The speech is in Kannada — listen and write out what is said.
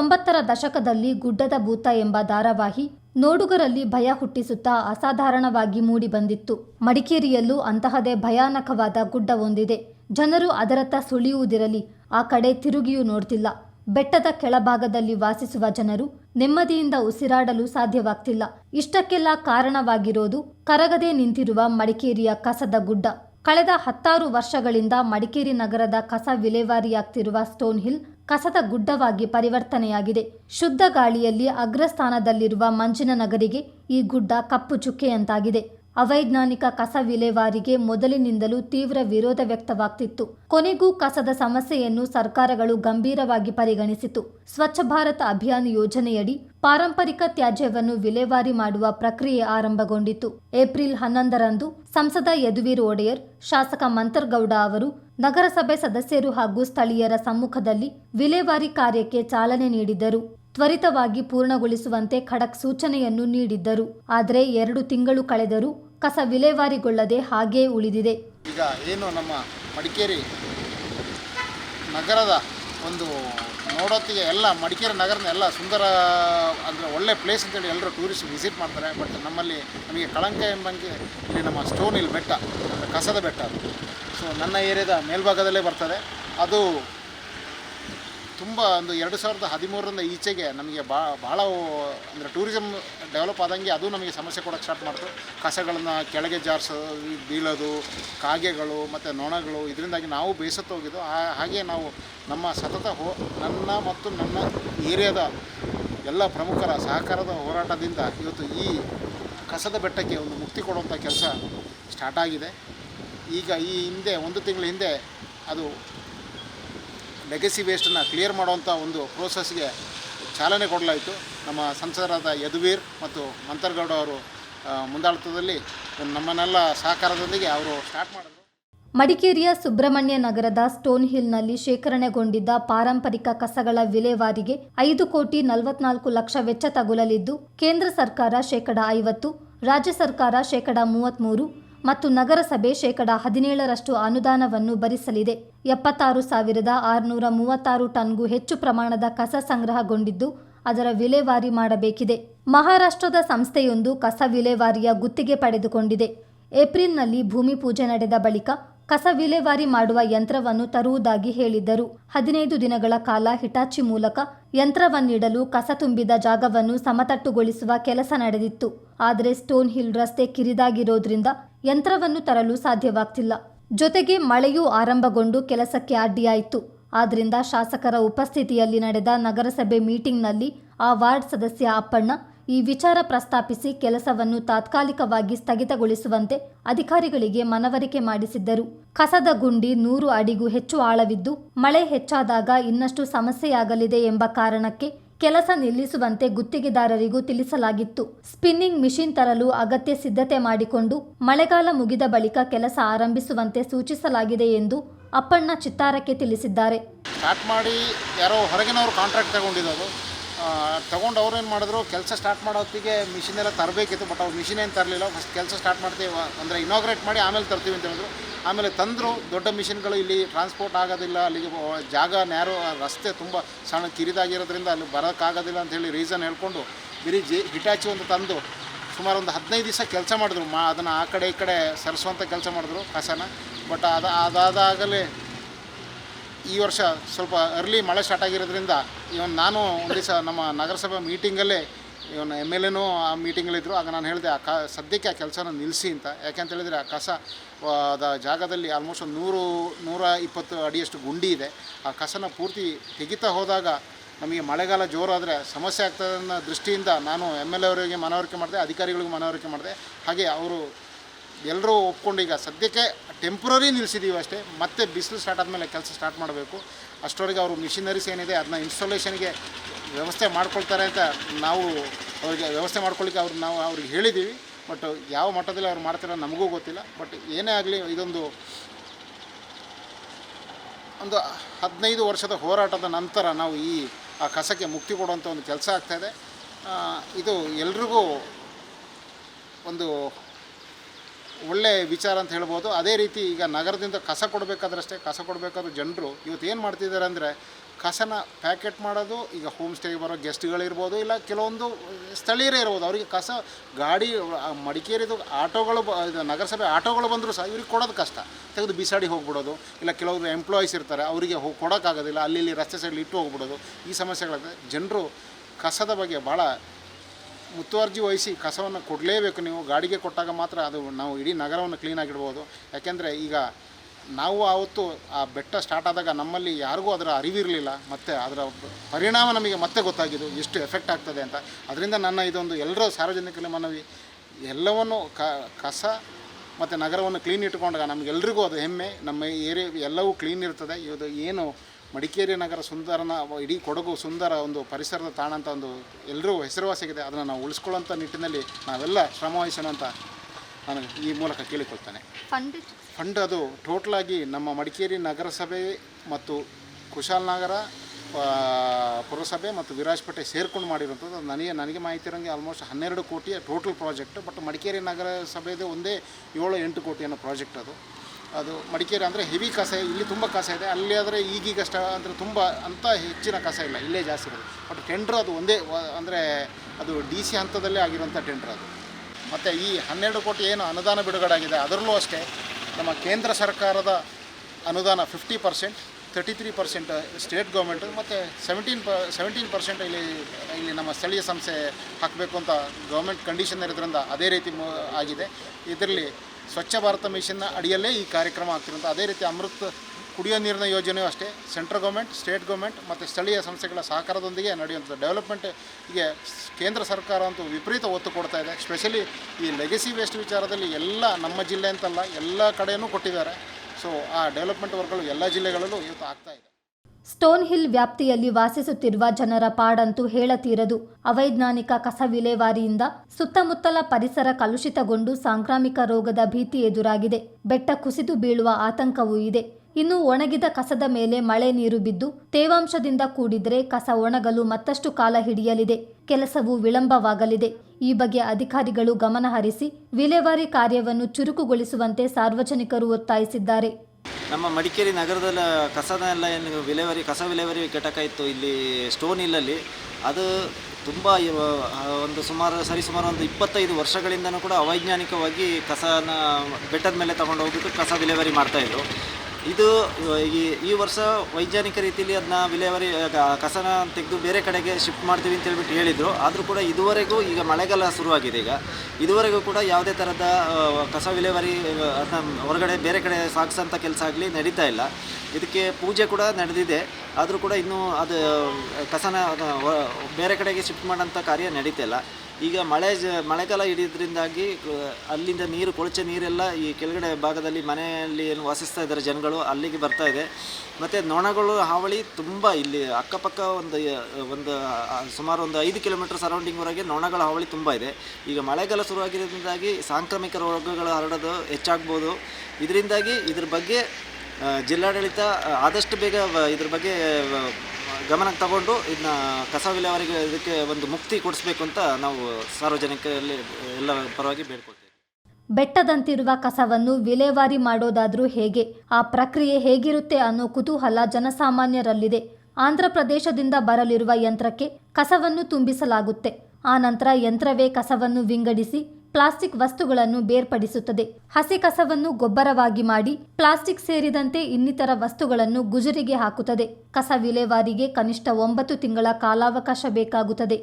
ತೊಂಬತ್ತರ ದಶಕದಲ್ಲಿ ಗುಡ್ಡದ ಭೂತ ಎಂಬ ಧಾರಾವಾಹಿ ನೋಡುಗರಲ್ಲಿ ಭಯ ಹುಟ್ಟಿಸುತ್ತಾ ಅಸಾಧಾರಣವಾಗಿ ಮೂಡಿಬಂದಿತ್ತು. ಮಡಿಕೇರಿಯಲ್ಲೂ ಅಂತಹದೇ ಭಯಾನಕವಾದ ಗುಡ್ಡ ಒಂದಿದೆ ಜನರು ಅದರತ್ತ ಸುಳಿಯುವುದಿರಲಿ, ಆ ಕಡೆ ತಿರುಗಿಯೂ ನೋಡ್ತಿಲ್ಲ. ಬೆಟ್ಟದ ಕೆಳಭಾಗದಲ್ಲಿ ವಾಸಿಸುವ ಜನರು ನೆಮ್ಮದಿಯಿಂದ ಉಸಿರಾಡಲು ಸಾಧ್ಯವಾಗ್ತಿಲ್ಲ. ಇಷ್ಟಕ್ಕೆಲ್ಲ ಕಾರಣವಾಗಿರೋದು ಕರಗದೆ ನಿಂತಿರುವ ಮಡಿಕೇರಿಯ ಕಸದ ಗುಡ್ಡ. ಕಳೆದ ಹತ್ತಾರು ವರ್ಷಗಳಿಂದ ಮಡಿಕೇರಿ ನಗರದ ಕಸ ವಿಲೇವಾರಿಯಾಗ್ತಿರುವ ಸ್ಟೋನ್ ಹಿಲ್ ಕಸದ ಗುಡ್ಡವಾಗಿ ಪರಿವರ್ತನೆಯಾಗಿದೆ. ಶುದ್ಧ ಗಾಳಿಯಲ್ಲಿ ಅಗ್ರಸ್ಥಾನದಲ್ಲಿರುವ ಮಂಜಿನ ನಗರಿಗೆ ಈ ಗುಡ್ಡ ಕಪ್ಪು ಚುಕ್ಕೆಯಂತಾಗಿದೆ ಅವೈಜ್ಞಾನಿಕ ಕಸ ವಿಲೇವಾರಿಗೆ ಮೊದಲಿನಿಂದಲೂ ತೀವ್ರ ವಿರೋಧ ವ್ಯಕ್ತವಾಗ್ತಿತ್ತು. ಕೊನೆಗೂ ಕಸದ ಸಮಸ್ಯೆಯನ್ನು ಸರ್ಕಾರಗಳು ಗಂಭೀರವಾಗಿ ಪರಿಗಣಿಸಿತು. ಸ್ವಚ್ಛ ಭಾರತ ಅಭಿಯಾನ ಯೋಜನೆಯಡಿ ಪಾರಂಪರಿಕ ತ್ಯಾಜ್ಯವನ್ನು ವಿಲೇವಾರಿ ಮಾಡುವ ಪ್ರಕ್ರಿಯೆ ಆರಂಭಗೊಂಡಿತು. ಏಪ್ರಿಲ್ ಹನ್ನೊಂದರಂದು ಸಂಸದ ಯದುವೀರ್ ಒಡೆಯರ್, ಶಾಸಕ ಮಂತರ್ಗೌಡ ಅವರು, ನಗರಸಭೆ ಸದಸ್ಯರು ಹಾಗೂ ಸ್ಥಳೀಯರ ಸಮ್ಮುಖದಲ್ಲಿ ವಿಲೇವಾರಿ ಕಾರ್ಯಕ್ಕೆ ಚಾಲನೆ ನೀಡಿದ್ದರು ತ್ವರಿತವಾಗಿ ಪೂರ್ಣಗೊಳಿಸುವಂತೆ ಖಡಕ್ ಸೂಚನೆಯನ್ನು ನೀಡಿದ್ದರು. ಆದರೆ ಎರಡು ತಿಂಗಳು ಕಳೆದರೂ ಕಸ ವಿಲೇವಾರಿಗೊಳ್ಳದೆ ಹಾಗೇ ಉಳಿದಿದೆ. ಈಗ ಏನು ನಮ್ಮ ಮಡಿಕೇರಿ ನಗರದ ಒಂದು ನೋಡೋತ್ತಿಗೆ ಎಲ್ಲ ಮಡಿಕೇರಿ ನಗರನ ಎಲ್ಲ ಸುಂದರ, ಅಂದರೆ ಒಳ್ಳೆ ಪ್ಲೇಸ್ ಅಂತೇಳಿ ಎಲ್ಲರೂ ಟೂರಿಸ್ಟ್ ವಿಸಿಟ್ ಮಾಡ್ತಾರೆ. ಬಟ್ ನಮ್ಮಲ್ಲಿ ನಮಗೆ ಕಳಂಕ ಎಂಬಂಗೆ ಇಲ್ಲಿ ನಮ್ಮ ಸ್ಟೋನ್ ಇಲ್ಲಿ ಬೆಟ್ಟ ಕಸದ ಬೆಟ್ಟ ಸೊ ನನ್ನ ಏರಿಯಾದ ಮೇಲ್ಭಾಗದಲ್ಲೇ ಬರ್ತದೆ. ಅದು ತುಂಬ ಒಂದು ಎರಡು ಸಾವಿರದ ಹದಿಮೂರರಿಂದ ಈಚೆಗೆ ನಮಗೆ ಬಾ ಭಾಳ ಅಂದರೆ ಟೂರಿಸಮ್ ಡೆವಲಪ್ ಆದಂಗೆ ಅದು ನಮಗೆ ಸಮಸ್ಯೆ ಕೊಡೋಕ್ಕೆ ಸ್ಟಾರ್ಟ್ ಮಾಡ್ತು. ಕಸಗಳನ್ನು ಕೆಳಗೆ ಜಾರಿಸೋದು ಬೀಳೋದು, ಕಾಗೆಗಳು ಮತ್ತು ನೊಣಗಳು ಇದರಿಂದಾಗಿ ನಾವು ಬೇಸತ್ತು ಹೋಗಿದ್ದು ಹಾಗೆ ನಾವು ನಮ್ಮ ಸತತ ಹೋ, ನನ್ನ ಮತ್ತು ನನ್ನ ಏರಿಯಾದ ಎಲ್ಲ ಪ್ರಮುಖರ ಸಹಕಾರದ ಹೋರಾಟದಿಂದ ಇವತ್ತು ಈ ಕಸದ ಬೆಟ್ಟಕ್ಕೆ ಒಂದು ಮುಕ್ತಿ ಕೊಡುವಂಥ ಕೆಲಸ ಸ್ಟಾರ್ಟ್ ಆಗಿದೆ. ಈಗ ಈ ಹಿಂದೆ, ಒಂದು ತಿಂಗಳ ಹಿಂದೆ ಅದು ಲೆಗಸಿ ವೇಸ್ಟನ್ನು ಕ್ಲಿಯರ್ ಮಾಡುವಂಥ ಒಂದು ಪ್ರೋಸೆಸ್ಗೆ ಚಾಲನೆ ಕೊಡಲಾಯಿತು. ನಮ್ಮ ಸಂಸದರಾದ ಯದುವೀರ್ ಮತ್ತು ಮಂತರ್ಗೌಡ ಅವರು ಮುಂದಾಳತ್ವದಲ್ಲಿ ನಮ್ಮನ್ನೆಲ್ಲ ಸಹಕಾರದೊಂದಿಗೆ ಅವರು ಸ್ಟಾರ್ಟ್ ಮಾಡಿದ್ರು. ಮಡಿಕೇರಿಯ ಸುಬ್ರಹ್ಮಣ್ಯ ನಗರದ ಸ್ಟೋನ್ ಹಿಲ್ನಲ್ಲಿ ಶೇಖರಣೆಗೊಂಡಿದ್ದ ಪಾರಂಪರಿಕ ಕಸಗಳ ವಿಲೇವಾರಿಗೆ ಐದು ಕೋಟಿ ನಲವತ್ನಾಲ್ಕು ಲಕ್ಷ ವೆಚ್ಚ ತಗುಲಲಿದ್ದು, ಕೇಂದ್ರ ಸರ್ಕಾರ ಶೇಕಡ ಐವತ್ತು, ರಾಜ್ಯ ಸರ್ಕಾರ ಶೇಕಡ ಮೂವತ್ತ್ಮೂರು ಮತ್ತು ನಗರಸಭೆ ಶೇಕಡ ಹದಿನೇಳರಷ್ಟು ಅನುದಾನವನ್ನು ಭರಿಸಲಿದೆ. ಎಪ್ಪತ್ತಾರು ಸಾವಿರದ ಆರುನೂರ ಮೂವತ್ತಾರು ಟನ್ಗೂ ಹೆಚ್ಚು ಪ್ರಮಾಣದ ಕಸ ಸಂಗ್ರಹಗೊಂಡಿದ್ದು, ಅದರ ವಿಲೇವಾರಿ ಮಾಡಬೇಕಿದೆ. ಮಹಾರಾಷ್ಟ್ರದ ಸಂಸ್ಥೆಯೊಂದು ಕಸ ವಿಲೇವಾರಿಯ ಗುತ್ತಿಗೆ ಪಡೆದುಕೊಂಡಿದೆ. ಏಪ್ರಿಲ್ನಲ್ಲಿ ಭೂಮಿ ಪೂಜೆ ನಡೆದ ಬಳಿಕ ಕಸ ವಿಲೇವಾರಿ ಮಾಡುವ ಯಂತ್ರವನ್ನು ತರುವುದಾಗಿ ಹೇಳಿದ್ದರು. ಹದಿನೈದು ದಿನಗಳ ಕಾಲ ಹಿಟಾಚಿ ಮೂಲಕ ಯಂತ್ರವನ್ನಿಡಲು ಕಸ ತುಂಬಿದ ಜಾಗವನ್ನು ಸಮತಟ್ಟುಗೊಳಿಸುವ ಕೆಲಸ ನಡೆದಿತ್ತು. ಆದರೆ ಸ್ಟೋನ್ ಹಿಲ್ ರಸ್ತೆ ಕಿರಿದಾಗಿರೋದ್ರಿಂದ ಯಂತ್ರವನ್ನು ತರಲು ಸಾಧ್ಯವಾಗ್ತಿಲ್ಲ. ಜೊತೆಗೆ ಮಳೆಯೂ ಆರಂಭಗೊಂಡು ಕೆಲಸಕ್ಕೆ ಅಡ್ಡಿಯಾಯಿತು. ಆದ್ರಿಂದ ಶಾಸಕರ ಉಪಸ್ಥಿತಿಯಲ್ಲಿ ನಡೆದ ನಗರಸಭೆ ಮೀಟಿಂಗ್ನಲ್ಲಿ ಆ ವಾರ್ಡ್ ಸದಸ್ಯ ಅಪ್ಪಣ್ಣ ಈ ವಿಚಾರ ಪ್ರಸ್ತಾಪಿಸಿ ಕೆಲಸವನ್ನು ತಾತ್ಕಾಲಿಕವಾಗಿ ಸ್ಥಗಿತಗೊಳಿಸುವಂತೆ ಅಧಿಕಾರಿಗಳಿಗೆ ಮನವರಿಕೆ ಮಾಡಿಸಿದ್ದರು. ಕಸದ ಗುಂಡಿ ನೂರು ಅಡಿಗೂ ಹೆಚ್ಚು ಆಳವಿದ್ದು, ಮಳೆ ಹೆಚ್ಚಾದಾಗ ಇನ್ನಷ್ಟು ಸಮಸ್ಯೆಯಾಗಲಿದೆ ಎಂಬ ಕಾರಣಕ್ಕೆ ಕೆಲಸ ನಿಲ್ಲಿಸುವಂತೆ ಗುತ್ತಿಗೆದಾರರಿಗೂ ತಿಳಿಸಲಾಗಿತ್ತು. ಸ್ಪಿನ್ನಿಂಗ್ ಮಿಷಿನ್ ತರಲು ಅಗತ್ಯ ಸಿದ್ಧತೆ ಮಾಡಿಕೊಂಡು, ಮಳೆಗಾಲ ಮುಗಿದ ಬಳಿಕ ಕೆಲಸ ಆರಂಭಿಸುವಂತೆ ಸೂಚಿಸಲಾಗಿದೆ ಎಂದು ಅಪ್ಪಣ್ಣ ಚಿತ್ತಾರಕ್ಕೆ ತಿಳಿಸಿದ್ದಾರೆ. ಯಾರೋ ಹೊರಗಿನವರು ಕಾಂಟ್ರಾಕ್ಟ್ ತಗೊಂಡು ಅವ್ರು ಏನು ಮಾಡಿದ್ರು, ಕೆಲಸ ಸ್ಟಾರ್ಟ್ ಮಾಡೋ ಹೊತ್ತಿಗೆ ಮಿಷಿನ್ ಎಲ್ಲ ತರಬೇಕಿತ್ತು ಬಟ್ ಅವ್ರು ಮಿಷಿನ್ ಏನು ತರಲಿಲ್ಲ. ಫಸ್ಟ್ ಕೆಲಸ ಸ್ಟಾರ್ಟ್ ಮಾಡ್ತೀವಿ, ಅಂದರೆ ಇನಾಗ್ರೇಟ್ ಮಾಡಿ ಆಮೇಲೆ ತರ್ತೀವಿ ಅಂತ ಹೇಳಿದ್ರು. ಆಮೇಲೆ ತಂದರು, ದೊಡ್ಡ ಮಿಷಿನ್ಗಳು ಇಲ್ಲಿ ಟ್ರಾನ್ಸ್ಪೋರ್ಟ್ ಆಗೋದಿಲ್ಲ, ಅಲ್ಲಿಗೆ ಜಾಗ ನ್ಯಾರೋ ರಸ್ತೆ ತುಂಬ ಸಣ್ಣ ಕಿರಿದಾಗಿರೋದ್ರಿಂದ ಅಲ್ಲಿ ಬರೋಕ್ಕಾಗೋದಿಲ್ಲ ಅಂತ ಹೇಳಿ ರೀಸನ್ ಹೇಳ್ಕೊಂಡು ಬರೀ ಜಿ ಹಿಟಾಚಿ ಒಂದು ತಂದು ಸುಮಾರು ಒಂದು ಹದಿನೈದು ದಿವಸ ಕೆಲಸ ಮಾಡಿದ್ರು. ಮಾ, ಅದನ್ನು ಆ ಕಡೆ ಈ ಕಡೆ ಸರಿಸುವಂಥ ಕೆಲಸ ಮಾಡಿದ್ರು, ಕಸನ. ಬಟ್ ಅದು, ಅದಾದಾಗಲೇ ಈ ವರ್ಷ ಸ್ವಲ್ಪ ಅರ್ಲಿ ಮಳೆ ಸ್ಟಾರ್ಟ್ ಆಗಿರೋದ್ರಿಂದ ಇವನು ನಾನು ಒಂದು ದಿವಸ ನಮ್ಮ ನಗರಸಭೆ ಮೀಟಿಂಗಲ್ಲೇ ಇವನು ಎಂ ಎಲ್ ಎನೂ ಆ ಮೀಟಿಂಗಲ್ಲಿದ್ದರು ಆಗ ನಾನು ಹೇಳಿದೆ, ಆ ಕ, ಸದ್ಯಕ್ಕೆ ಆ ಕೆಲಸನ ನಿಲ್ಲಿಸಿ ಅಂತ. ಯಾಕೆಂತ ಹೇಳಿದರೆ ಆ ಕಸ ಅದ ಜಾಗದಲ್ಲಿ ಆಲ್ಮೋಸ್ಟ್ ಒಂದು ನೂರು, ನೂರ ಇಪ್ಪತ್ತು ಅಡಿಯಷ್ಟು ಗುಂಡಿ ಇದೆ. ಆ ಕಸನ ಪೂರ್ತಿ ತೆಗಿತಾ ಹೋದಾಗ ನಮಗೆ ಮಳೆಗಾಲ ಜೋರಾದರೆ ಸಮಸ್ಯೆ ಆಗ್ತದೆ ಅನ್ನೋ ದೃಷ್ಟಿಯಿಂದ ನಾನು ಎಂ ಎಲ್ ಎ ಅವರಿಗೆ ಮನವರಿಕೆ ಮಾಡಿದೆ, ಅಧಿಕಾರಿಗಳಿಗೂ ಮನವರಿಕೆ ಮಾಡಿದೆ. ಹಾಗೆ ಅವರು ಎಲ್ಲರೂ ಒಪ್ಕೊಂಡು ಈಗ ಸದ್ಯಕ್ಕೆ ಟೆಂಪ್ರರಿ ನಿಲ್ಲಿಸಿದ್ದೀವಿ ಅಷ್ಟೇ. ಮತ್ತೆ ಬಿಸಿಲು ಸ್ಟಾರ್ಟ್ ಆದಮೇಲೆ ಕೆಲಸ ಸ್ಟಾರ್ಟ್ ಮಾಡಬೇಕು. ಅಷ್ಟರವರೆಗೆ ಅವರು ಮಿಷಿನರೀಸ್ ಏನಿದೆ ಅದನ್ನ ಇನ್ಸ್ಟಾಲೇಷನ್ಗೆ ವ್ಯವಸ್ಥೆ ಮಾಡ್ಕೊಳ್ತಾರೆ ಅಂತ ನಾವು ಅವರಿಗೆ ವ್ಯವಸ್ಥೆ ಮಾಡ್ಕೊಳ್ಳಿಕ್ಕೆ ಅವ್ರು ನಾವು ಅವ್ರಿಗೆ ಹೇಳಿದ್ದೀವಿ ಬಟ್ ಯಾವ ಮಟ್ಟದಲ್ಲಿ ಅವ್ರು ಮಾಡ್ತಾರೋ ನಮಗೂ ಗೊತ್ತಿಲ್ಲ. ಬಟ್ ಏನೇ ಆಗಲಿ ಇದೊಂದು ಒಂದು ಹದಿನೈದು ವರ್ಷದ ಹೋರಾಟದ ನಂತರ ನಾವು ಈ, ಆ ಕಸಕ್ಕೆ ಮುಕ್ತಿ ಕೊಡುವಂಥ ಒಂದು ಕೆಲಸ ಆಗ್ತಾಯಿದೆ ಇದು ಎಲ್ರಿಗೂ ಒಂದು ಒಳ್ಳೆ ವಿಚಾರ ಅಂತ ಹೇಳ್ಬೋದು. ಅದೇ ರೀತಿ ಈಗ ನಗರದಿಂದ ಕಸ ಕೊಡಬೇಕಾದ್ರಷ್ಟೇ, ಕಸ ಕೊಡಬೇಕಾದ್ರೂ ಜನರು ಇವತ್ತು ಏನು ಮಾಡ್ತಿದ್ದಾರೆ ಅಂದರೆ ಕಸನ ಪ್ಯಾಕೆಟ್ ಮಾಡೋದು, ಈಗ ಹೋಮ್ ಸ್ಟೇಗೆ ಬರೋ ಗೆಸ್ಟ್ಗಳಿರ್ಬೋದು, ಇಲ್ಲ ಕೆಲವೊಂದು ಸ್ಥಳೀಯರೇ ಇರ್ಬೋದು. ಅವರಿಗೆ ಕಸ, ಗಾಡಿ, ಮಡಿಕೇರಿದು ಆಟೋಗಳು ನಗರಸಭೆ ಆಟೋಗಳು ಬಂದರೂ ಸಹ ಇವ್ರಿಗೆ ಕೊಡೋದು ಕಷ್ಟ. ತೆಗೆದು ಬಿಸಾಡಿ ಹೋಗ್ಬಿಡೋದು, ಇಲ್ಲ ಕೆಲವೊಂದು ಎಂಪ್ಲಾಯೀಸ್ ಇರ್ತಾರೆ, ಅವರಿಗೆ ಹೋಗಿ ಕೊಡೋಕ್ಕಾಗೋದಿಲ್ಲ, ಅಲ್ಲಿ ರಸ್ತೆ ಸೈಡ್ ಇಟ್ಟು ಹೋಗ್ಬಿಡೋದು. ಈ ಸಮಸ್ಯೆಗಳಾಗ್ತದೆ. ಜನರು ಕಸದ ಬಗ್ಗೆ ಭಾಳ ಮುತುವರ್ಜಿ ವಹಿಸಿ ಕಸವನ್ನು ಕೊಡಲೇಬೇಕು ನೀವು. ಗಾಡಿಗೆ ಕೊಟ್ಟಾಗ ಮಾತ್ರ ಅದು ನಾವು ಇಡೀ ನಗರವನ್ನು ಕ್ಲೀನಾಗಿಡ್ಬೋದು ಯಾಕೆಂದರೆ ಈಗ ನಾವು ಆವತ್ತು ಆ ಬೆಟ್ಟ ಸ್ಟಾರ್ಟ್ ಆದಾಗ ನಮ್ಮಲ್ಲಿ ಯಾರಿಗೂ ಅದರ ಅರಿವಿರಲಿಲ್ಲ. ಮತ್ತು ಅದರ ಪರಿಣಾಮ ನಮಗೆ ಮತ್ತೆ ಗೊತ್ತಾಗಿದ್ದು ಎಷ್ಟು ಎಫೆಕ್ಟ್ ಆಗ್ತದೆ ಅಂತ. ಅದರಿಂದ ನನ್ನ ಇದೊಂದು ಎಲ್ಲರೂ ಸಾರ್ವಜನಿಕರಲ್ಲಿ ಮನವಿ, ಎಲ್ಲವನ್ನು ಕಸ ಮತ್ತು ನಗರವನ್ನು ಕ್ಲೀನ್ ಇಟ್ಕೊಂಡಾಗ ನಮಗೆಲ್ರಿಗೂ ಅದು ಹೆಮ್ಮೆ. ನಮ್ಮ ಏರಿಯಾ ಎಲ್ಲವೂ ಕ್ಲೀನ್ ಇರ್ತದೆ. ಇದು ಏನು ಮಡಿಕೇರಿ ನಗರ ಸುಂದರನ ಇಡೀ ಕೊಡಗು ಸುಂದರ ಒಂದು ಪರಿಸರದ ತಾಣ ಅಂತ ಒಂದು ಎಲ್ಲರೂ ಹೆಸರುವಾಸಿಯಾಗಿದೆ. ಅದನ್ನು ನಾವು ಉಳಿಸ್ಕೊಳ್ಳೋಂಥ ನಿಟ್ಟಿನಲ್ಲಿ ನಾವೆಲ್ಲ ಶ್ರಮ ವಹಿಸೋಣ ಅಂತ ನಾನು ಈ ಮೂಲಕ ಕೇಳಿಕೊಳ್ತೇನೆ. ಫಂಡ್ ಫಂಡ್ ಅದು ಟೋಟಲಾಗಿ ನಮ್ಮ ಮಡಿಕೇರಿ ನಗರಸಭೆ ಮತ್ತು ಕುಶಾಲನಗರ ನಗರ ಪುರಸಭೆ ಮತ್ತು ವಿರಾಜಪೇಟೆ ಸೇರ್ಕೊಂಡು ಮಾಡಿರುವಂಥದ್ದು. ನನಗೆ ನನಗೆ ಮಾಹಿತಿ ಇರೋಂಗೆ ಆಲ್ಮೋಸ್ಟ್ ಹನ್ನೆರಡು ಕೋಟಿಯ ಟೋಟಲ್ ಪ್ರಾಜೆಕ್ಟ್ ಬಟ್ ಮಡಿಕೇರಿ ನಗರಸಭೆದು ಒಂದೇ ಏಳು ಎಂಟು ಕೋಟಿ ಅನ್ನೋ ಪ್ರಾಜೆಕ್ಟ್ ಅದು. ಅದು ಮಡಿಕೇರಿ ಅಂದರೆ ಹೆವಿ ಕಸ ಇಲ್ಲಿ ತುಂಬ ಕಸ ಇದೆ. ಅಲ್ಲಿ ಆದರೆ ಈಗೀಗ ಕಷ್ಟ ಅಂದರೆ ತುಂಬ ಅಂತ ಹೆಚ್ಚಿನ ಕಸ ಇಲ್ಲ. ಇಲ್ಲೇ ಜಾಸ್ತಿ ಇರೋದು ಬಟ್ ಟೆಂಡ್ರ್ ಅದು ಒಂದೇ ಅಂದರೆ ಅದು ಡಿ ಸಿ ಹಂತದಲ್ಲೇ ಆಗಿರುವಂಥ ಟೆಂಡ್ರ್ ಅದು. ಮತ್ತು ಈ ಹನ್ನೆರಡು ಕೋಟಿ ಏನು ಅನುದಾನ ಬಿಡುಗಡೆ ಆಗಿದೆ ಅದರಲ್ಲೂ ಅಷ್ಟೇ ನಮ್ಮ ಕೇಂದ್ರ ಸರ್ಕಾರದ ಅನುದಾನ fifty percent thirty three percent state government ಮತ್ತು ಸೆವೆಂಟೀನ್ ಪ ಸೆವೆಂಟೀನ್ ಪರ್ಸೆಂಟ್ ಇಲ್ಲಿ ಇಲ್ಲಿ ನಮ್ಮ ಸ್ಥಳೀಯ ಸಂಸ್ಥೆ ಹಾಕಬೇಕು ಅಂತ ಗೌರ್ಮೆಂಟ್ ಕಂಡೀಷನ್ ಇರೋದ್ರಿಂದ ಅದೇ ರೀತಿ ಆಗಿದೆ. ಇದರಲ್ಲಿ ಸ್ವಚ್ಛ ಭಾರತ ಮಿಷನ್ನ ಅಡಿಯಲ್ಲೇ ಈ ಕಾರ್ಯಕ್ರಮ ಆಗ್ತಿರೋಂಥ ಅದೇ ರೀತಿ ಅಮೃತ್ ಕುಡಿಯೋ ನೀರಿನ ಯೋಜನೆಯೂ ಅಷ್ಟೇ. ಸೆಂಟ್ರಲ್ ಗೌರ್ಮೆಂಟ್, ಸ್ಟೇಟ್ ಗೌರ್ಮೆಂಟ್ ಮತ್ತು ಸ್ಥಳೀಯ ಸಂಸ್ಥೆಗಳ ಸಹಕಾರದೊಂದಿಗೆ ನಡೆಯುವಂಥ ಡೆವಲಪ್ಮೆಂಟ್ಗೆ ಕೇಂದ್ರ ಸರ್ಕಾರ ಅಂತೂ ವಿಪರೀತ ಒತ್ತು ಕೊಡ್ತಾ ಇದೆ. ಸ್ಪೆಷಲಿ ಈ ಲೆಗಸಿ ವೇಸ್ಟ್ ವಿಚಾರದಲ್ಲಿ ಎಲ್ಲ ನಮ್ಮ ಜಿಲ್ಲೆ ಅಂತಲ್ಲ ಎಲ್ಲ ಕಡೆಯೂ ಕೊಟ್ಟಿದ್ದಾರೆ. ಸೊ ಆ ಡೆವಲಪ್ಮೆಂಟ್ ವರ್ಕ್ಗಳು ಎಲ್ಲ ಜಿಲ್ಲೆಗಳಲ್ಲೂ ಇವತ್ತು ಆಗ್ತಾ ಇದೆ. ಸ್ಟೋನ್ ಹಿಲ್ ವ್ಯಾಪ್ತಿಯಲ್ಲಿ ವಾಸಿಸುತ್ತಿರುವ ಜನರ ಪಾಡಂತೂ ಹೇಳತೀರದು. ಅವೈಜ್ಞಾನಿಕ ಕಸ ವಿಲೇವಾರಿಯಿಂದ ಸುತ್ತಮುತ್ತಲ ಪರಿಸರ ಕಲುಷಿತಗೊಂಡು ಸಾಂಕ್ರಾಮಿಕ ರೋಗದ ಭೀತಿ ಎದುರಾಗಿದೆ. ಬೆಟ್ಟ ಕುಸಿದು ಬೀಳುವ ಆತಂಕವೂ ಇದೆ. ಇನ್ನು ಒಣಗಿದ ಕಸದ ಮೇಲೆ ಮಳೆ ನೀರು ಬಿದ್ದು, ತೇವಾಂಶದಿಂದ ಕೂಡಿದ್ರೆ ಕಸ ಒಣಗಲು ಮತ್ತಷ್ಟು ಕಾಲ ಹಿಡಿಯಲಿದೆ. ಕೆಲಸವು ವಿಳಂಬವಾಗಲಿದೆ. ಈ ಬಗ್ಗೆ ಅಧಿಕಾರಿಗಳು ಗಮನಹರಿಸಿ, ವಿಲೇವಾರಿ ಕಾರ್ಯವನ್ನು ಚುರುಕುಗೊಳಿಸುವಂತೆ ಸಾರ್ವಜನಿಕರು ಒತ್ತಾಯಿಸಿದ್ದಾರೆ. ನಮ್ಮ ಮಡಿಕೇರಿ ನಗರದಲ್ಲಿ ಕಸದ ಎಲ್ಲ ಏನು ವಿಲೇವರಿ, ಕಸ ವಿಲೇವರಿ ಘಟಕ ಇತ್ತು ಇಲ್ಲಿ ಸ್ಟೋನ್ ಹಿಲ್ಲಲ್ಲಿ ಅದು ತುಂಬ ಒಂದು ಸುಮಾರು ಒಂದು ಸುಮಾರು ಒಂದು ಇಪ್ಪತ್ತೈದು ವರ್ಷಗಳಿಂದನೂ ಕೂಡ ಅವೈಜ್ಞಾನಿಕವಾಗಿ ಕಸನ ಬೆಟ್ಟದ ಮೇಲೆ ತಗೊಂಡು ಹೋಗ್ಬಿಟ್ಟು ಕಸ ವಿಲೇವರಿ ಮಾಡ್ತಾಯಿದ್ರು ಇದು ಈ ಈ ವರ್ಷ ವೈಜ್ಞಾನಿಕ ರೀತಿಯಲ್ಲಿ ಅದನ್ನ ವಿಲೇವಾರಿ ಕಸನ ತೆಗೆದು ಬೇರೆ ಕಡೆಗೆ ಶಿಫ್ಟ್ ಮಾಡ್ತೀವಿ ಅಂತ ಹೇಳ್ಬಿಟ್ಟು ಹೇಳಿದರು. ಆದರೂ ಕೂಡ ಇದುವರೆಗೂ ಈಗ ಮಳೆಗಾಲ ಶುರುವಾಗಿದೆ ಈಗ. ಇದುವರೆಗೂ ಕೂಡ ಯಾವುದೇ ಥರದ ಕಸ ವಿಲೇವಾರಿ ಅದನ್ನ ಹೊರಗಡೆ ಬೇರೆ ಕಡೆ ಸಾಗಿಸೋಂಥ ಕೆಲಸ ಆಗಲಿ ನಡೀತಾ ಇಲ್ಲ. ಇದಕ್ಕೆ ಪೂಜೆ ಕೂಡ ನಡೆದಿದೆ. ಆದರೂ ಕೂಡ ಇನ್ನೂ ಅದು, ಕಸನ ಬೇರೆ ಕಡೆಗೆ ಶಿಫ್ಟ್ ಮಾಡೋಂಥ ಕಾರ್ಯ ನಡೀತಿಲ್ಲ ಈಗ ಮಳೆ ಜ, ಮಳೆಗಾಲ ಹಿಡಿಯೋದ್ರಿಂದಾಗಿ ಅಲ್ಲಿಂದ ನೀರು, ಕೊಳಚೆ ನೀರೆಲ್ಲ ಈ ಕೆಳಗಡೆ ಭಾಗದಲ್ಲಿ ಮನೆಯಲ್ಲಿ ಏನು ವಾಸಿಸ್ತಾ ಇದ್ದಾರೆ ಜನಗಳು ಅಲ್ಲಿಗೆ ಬರ್ತಾ ಇದೆ. ಮತ್ತು ನೊಣಗಳು, ಹಾವಳಿ ತುಂಬ ಇಲ್ಲಿ ಅಕ್ಕಪಕ್ಕ ಒಂದು ಒಂದು ಸುಮಾರು ಒಂದು ಐದು ಕಿಲೋಮೀಟರ್ ಸರೌಂಡಿಂಗ್ವರೆಗೆ ನೊಣಗಳ ಹಾವಳಿ ತುಂಬ ಇದೆ. ಈಗ ಮಳೆಗಾಲ ಶುರುವಾಗಿರೋದ್ರಿಂದಾಗಿ ಸಾಂಕ್ರಾಮಿಕ ರೋಗಗಳು ಹರಡೋದು ಹೆಚ್ಚಾಗ್ಬೋದು. ಇದರಿಂದಾಗಿ ಇದ್ರ ಬಗ್ಗೆ ಜಿಲ್ಲಾಡಳಿತ ಆದಷ್ಟು ಬೇಗ ಇದ್ರ ಬಗ್ಗೆ ಗಮನಕ್ಕೆ ತಗೊಂಡು ಇದನ್ನ ಕಸ ವಿಲೇವಾರಿಗೆ ಇದಕ್ಕೆ ಒಂದು ಮುಕ್ತಿ ಕೊಡಿಸ್ಬೇಕು ಅಂತ ನಾವು ಸಾರ್ವಜನಿಕರಲ್ಲಿ ಎಲ್ಲ ಪರವಾಗಿ ಬೇಡ್ಕೊಳ್ತೇವೆ. ಬೆಟ್ಟದಂತಿರುವ ಕಸವನ್ನು ವಿಲೇವಾರಿ ಮಾಡೋದಾದರೂ ಹೇಗೆ? ಆ ಪ್ರಕ್ರಿಯೆ ಹೇಗಿರುತ್ತೆ ಅನ್ನೋ ಕುತೂಹಲ ಜನಸಾಮಾನ್ಯರಲ್ಲಿದೆ. ಆಂಧ್ರ ಪ್ರದೇಶದಿಂದ ಬರಲಿರುವ ಯಂತ್ರಕ್ಕೆ ಕಸವನ್ನು ತುಂಬಿಸಲಾಗುತ್ತೆ. ಆ ನಂತರ ಯಂತ್ರವೇ ಕಸವನ್ನು ವಿಂಗಡಿಸಿ ಪ್ಲಾಸ್ಟಿಕ್ ವಸ್ತುಗಳನ್ನು ಬೇರ್ಪಡಿಸುತ್ತದೆ. ಹಸಿ ಕಸವನ್ನು ಗೊಬ್ಬರವಾಗಿ ಮಾಡಿ, ಪ್ಲಾಸ್ಟಿಕ್ ಸೇರಿದಂತೆ ಇನ್ನಿತರ ವಸ್ತುಗಳನ್ನು ಗುಜರಿಗೆ ಹಾಕುತ್ತದೆ. ಕಸ ವಿಲೇವಾರಿಗೆ ಕನಿಷ್ಠ ಒಂಬತ್ತು ತಿಂಗಳ ಕಾಲಾವಕಾಶ ಬೇಕಾಗುತ್ತದೆ.